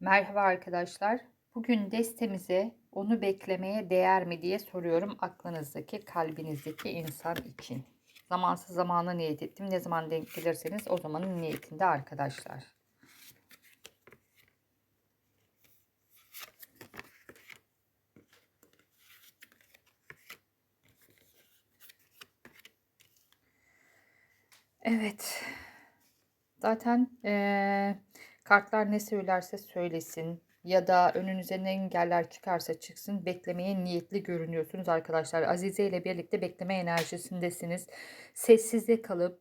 Merhaba arkadaşlar. Bugün destemize onu beklemeye değer mi diye soruyorum aklınızdaki, kalbinizdeki insan için. Zamansız zamana niyet ettim. Ne zaman denk gelirseniz o zamanın niyetinde arkadaşlar. Evet. Zaten eee, kartlar ne söylerse söylesin ya da önünüze ne engeller çıkarsa çıksın beklemeye niyetli görünüyorsunuz arkadaşlar. Azize ile birlikte bekleme enerjisindesiniz. Sessizde kalıp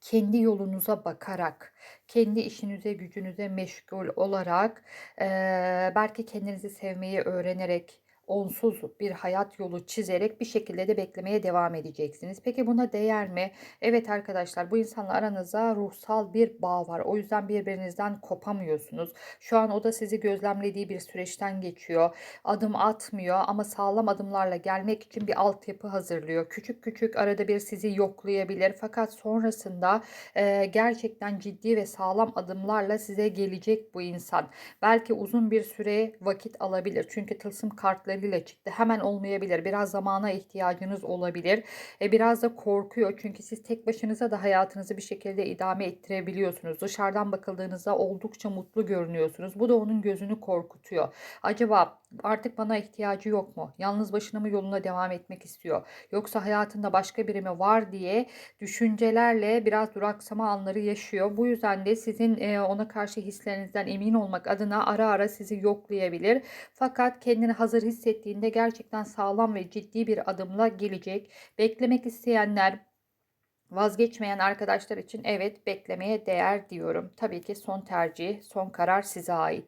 kendi yolunuza bakarak, kendi işinize gücünüze meşgul olarak, eee, belki kendinizi sevmeyi öğrenerek, onsuz bir hayat yolu çizerek bir şekilde de beklemeye devam edeceksiniz. Peki buna değer mi? Evet arkadaşlar bu insanla aranızda ruhsal bir bağ var. O yüzden birbirinizden kopamıyorsunuz. Şu an o da sizi gözlemlediği bir süreçten geçiyor. Adım atmıyor ama sağlam adımlarla gelmek için bir altyapı hazırlıyor. Küçük küçük arada bir sizi yoklayabilir fakat sonrasında e, gerçekten ciddi ve sağlam adımlarla size gelecek bu insan. Belki uzun bir süre vakit alabilir. Çünkü tılsım kartlarıyla çıktı. Hemen olmayabilir. Biraz zamana ihtiyacınız olabilir. E, biraz da korkuyor. Çünkü siz tek başınıza da hayatınızı bir şekilde idame ettirebiliyorsunuz. Dışarıdan bakıldığınızda oldukça mutlu görünüyorsunuz. Bu da onun gözünü korkutuyor. Acaba artık bana ihtiyacı yok mu? Yalnız başına mı yoluna devam etmek istiyor? Yoksa hayatında başka biri mi var diye düşüncelerle biraz duraksama anları yaşıyor. Bu yüzden de sizin e, ona karşı hislerinizden emin olmak adına ara ara sizi yoklayabilir. Fakat kendini hazır hissettiğinde gerçekten sağlam ve ciddi bir adımla gelecek. Beklemek isteyenler Vazgeçmeyen arkadaşlar için evet beklemeye değer diyorum. Tabii ki son tercih, son karar size ait.